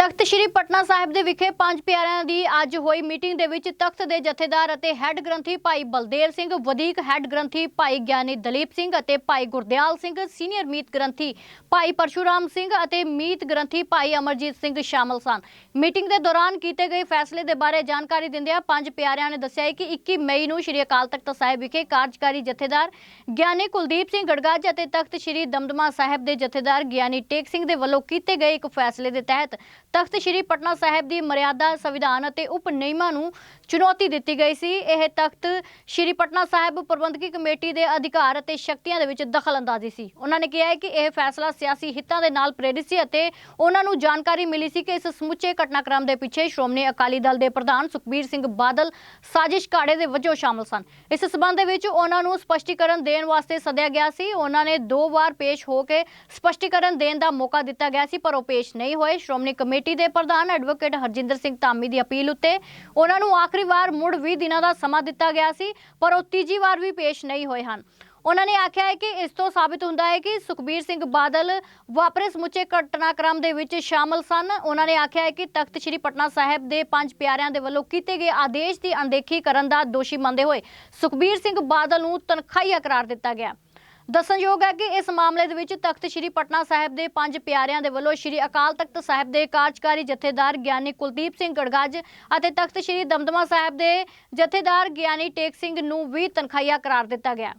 ਤਖਤ ਸ੍ਰੀ ਪਟਨਾ ਸਾਹਿਬ ਦੇ ਵਿਖੇ ਪੰਜ ਪਿਆਰਿਆਂ ਦੀ ਅੱਜ ਹੋਈ ਮੀਟਿੰਗ ਦੇ ਵਿੱਚ ਤਖਤ ਦੇ ਜਥੇਦਾਰ ਅਤੇ ਹੈੱਡ ਗ੍ਰੰਥੀ ਭਾਈ ਬਲਦੇਵ ਸਿੰਘ, ਵਧੀਕ ਹੈੱਡ ਗ੍ਰੰਥੀ ਭਾਈ ਗਿਆਨੀ ਦਲੀਪ ਸਿੰਘ ਅਤੇ ਭਾਈ ਗੁਰਦਿਆਲ ਸਿੰਘ, ਸੀਨੀਅਰ ਮੀਤ ਗ੍ਰੰਥੀ ਭਾਈ ਪਰਸ਼ੂਰਾਮ ਸਿੰਘ ਅਤੇ ਮੀਤ ਗ੍ਰੰਥੀ ਭਾਈ ਅਮਰਜੀਤ ਸਿੰਘ ਸ਼ਾਮਲ ਸਨ। ਮੀਟਿੰਗ ਦੇ ਦੌਰਾਨ ਕੀਤੇ ਗਏ ਫੈਸਲੇ ਦੇ ਬਾਰੇ ਜਾਣਕਾਰੀ ਦਿੰਦਿਆਂ ਪੰਜ ਪਿਆਰਿਆਂ ਨੇ ਦੱਸਿਆ ਕਿ 21 ਮਈ ਨੂੰ ਸ੍ਰੀ ਅਕਾਲ ਤਖਤ ਸਾਹਿਬ ਵਿਖੇ ਕਾਰਜਕਾਰੀ ਜਥੇਦਾਰ ਗਿਆਨੀ ਕੁਲਦੀਪ ਸਿੰਘ ਗੜਗਾਜ ਅਤੇ ਤਖਤ ਸ੍ਰੀ ਦਮਦਮਾ ਸਾਹਿਬ ਦੇ ਜਥੇਦਾਰ ਗਿਆਨੀ ਟੇਕ ਸਿੰਘ ਦੇ ਵੱਲੋਂ ਕੀਤੇ ਗਏ ਇੱਕ ਫੈਸਲੇ ਦੇ ਤਹਿਤ ਤਖਤ ਸ੍ਰੀ ਪਟਨਾ ਸਾਹਿਬ ਦੀ ਮਰਿਆਦਾ ਸੰਵਿਧਾਨ ਅਤੇ ਉਪ ਨਿਯਮਾਂ ਨੂੰ ਚੁਣੌਤੀ ਦਿੱਤੀ ਗਈ ਸੀ। ਇਹ ਤਖਤ ਸ੍ਰੀ ਪਟਨਾ ਸਾਹਿਬ ਪ੍ਰਬੰਧਕੀ ਕਮੇਟੀ ਦੇ ਅਧਿਕਾਰ ਅਤੇ ਸ਼ਕਤੀਆਂ ਦੇ ਵਿੱਚ ਦਖਲਅੰਦਾਜ਼ੀ ਸੀ। ਉਹਨਾਂ ਨੇ ਕਿਹਾ ਹੈ ਕਿ ਇਹ ਫੈਸਲਾ ਸਿਆਸੀ ਹਿੱਤਾਂ ਦੇ ਨਾਲ ਪ੍ਰੇਰਿਤ ਸੀ ਅਤੇ ਉਹਨਾਂ ਨੂੰ ਜਾਣਕਾਰੀ ਮਿਲੀ ਸੀ ਕਿ ਇਸ ਸਮੁੱਚੇ ਘਟਨਾਕ੍ਰਮ ਦੇ ਪਿੱਛੇ ਸ਼੍ਰੋਮਣੀ ਅਕਾਲੀ ਦਲ ਦੇ ਪ੍ਰਧਾਨ ਸੁਖਬੀਰ ਸਿੰਘ ਬਾਦਲ ਸਾਜ਼ਿਸ਼ ਘਾੜੇ ਦੇ ਵਜੋਂ ਸ਼ਾਮਲ ਸਨ। ਇਸ ਸਬੰਧ ਦੇ ਵਿੱਚ ਉਹਨਾਂ ਨੂੰ ਸਪਸ਼ਟੀਕਰਨ ਦੇਣ ਵਾਸਤੇ ਸੱਦਿਆ ਗਿਆ ਸੀ। ਉਹਨਾਂ ਨੇ ਦੋ ਵਾਰ ਪੇਸ਼ ਹੋ ਕੇ ਸਪਸ਼ਟੀਕਰਨ ਦੇਣ ਦਾ ਮੌਕਾ ਦਿੱਤਾ ਗਿਆ ਸੀ, ਪਰ ਉਹ ਪੇਸ਼ ਨਹੀਂ ਹੋਏ। ਸ਼੍ਰੋਮਣੀ ਕਮੇਟੀ ਕਮੇਟੀ ਦੇ ਪ੍ਰਧਾਨ ਐਡਵੋਕੇਟ ਹਰਜਿੰਦਰ ਸਿੰਘ ਧਾਮੀ ਦੀ ਅਪੀਲ ਉੱਤੇ ਉਹਨਾਂ ਨੂੰ ਆਖਰੀ ਵਾਰ ਮੁੜ 20 ਦਿਨਾਂ ਦਾ ਸਮਾਂ ਦਿੱਤਾ ਗਿਆ ਸੀ, ਪਰ ਉਹ ਤੀਜੀ ਵਾਰ ਵੀ ਪੇਸ਼ ਨਹੀਂ ਹੋਏ ਹਨ। ਉਹਨਾਂ ਨੇ ਆਖਿਆ ਹੈ ਕਿ ਇਸ ਤੋਂ ਸਾਬਿਤ ਹੁੰਦਾ ਹੈ ਕਿ ਸੁਖਬੀਰ ਸਿੰਘ ਬਾਦਲ ਵਾਪਰੇ ਸਮੁੱਚੇ ਘਟਨਾਕ੍ਰਮ ਦੇ ਵਿੱਚ ਸ਼ਾਮਲ ਸਨ। ਉਹਨਾਂ ਨੇ ਆਖਿਆ ਹੈ ਕਿ ਤਖਤ ਸ੍ਰੀ ਪਟਨਾ ਸਾਹਿਬ ਦੇ ਪੰਜ ਪਿਆਰਿਆਂ ਦੇ ਵੱਲੋਂ ਕੀਤੇ ਗਏ ਆਦੇਸ਼ ਦੀ ਅਣਦੇਖੀ ਕਰਨ ਦਾ ਦੋਸ਼ੀ ਮੰਨਦੇ ਹੋਏ ਸੁਖਬੀਰ ਸਿੰਘ ਬਾਦਲ ਨੂੰ ਤਨਖਾਹੀਆ ਕਰਾਰ ਦਿੱਤਾ ਗਿਆ। ਦੱਸਣਯੋਗ ਹੈ ਕਿ ਇਸ ਮਾਮਲੇ ਦੇ ਵਿੱਚ ਤਖਤ ਸ੍ਰੀ ਪਟਨਾ ਸਾਹਿਬ ਦੇ ਪੰਜ ਪਿਆਰਿਆਂ ਦੇ ਵੱਲੋਂ ਸ੍ਰੀ ਅਕਾਲ ਤਖਤ ਸਾਹਿਬ ਦੇ ਕਾਰਜਕਾਰੀ ਜਥੇਦਾਰ ਗਿਆਨੀ ਕੁਲਦੀਪ ਸਿੰਘ ਗੜਗਾਜ ਅਤੇ ਤਖਤ ਸ੍ਰੀ ਦਮਦਮਾ ਸਾਹਿਬ ਦੇ ਜਥੇਦਾਰ ਗਿਆਨੀ ਟੇਕ ਸਿੰਘ ਨੂੰ ਵੀ ਤਨਖਾਹੀਆ ਕਰਾਰ ਦਿੱਤਾ ਗਿਆ।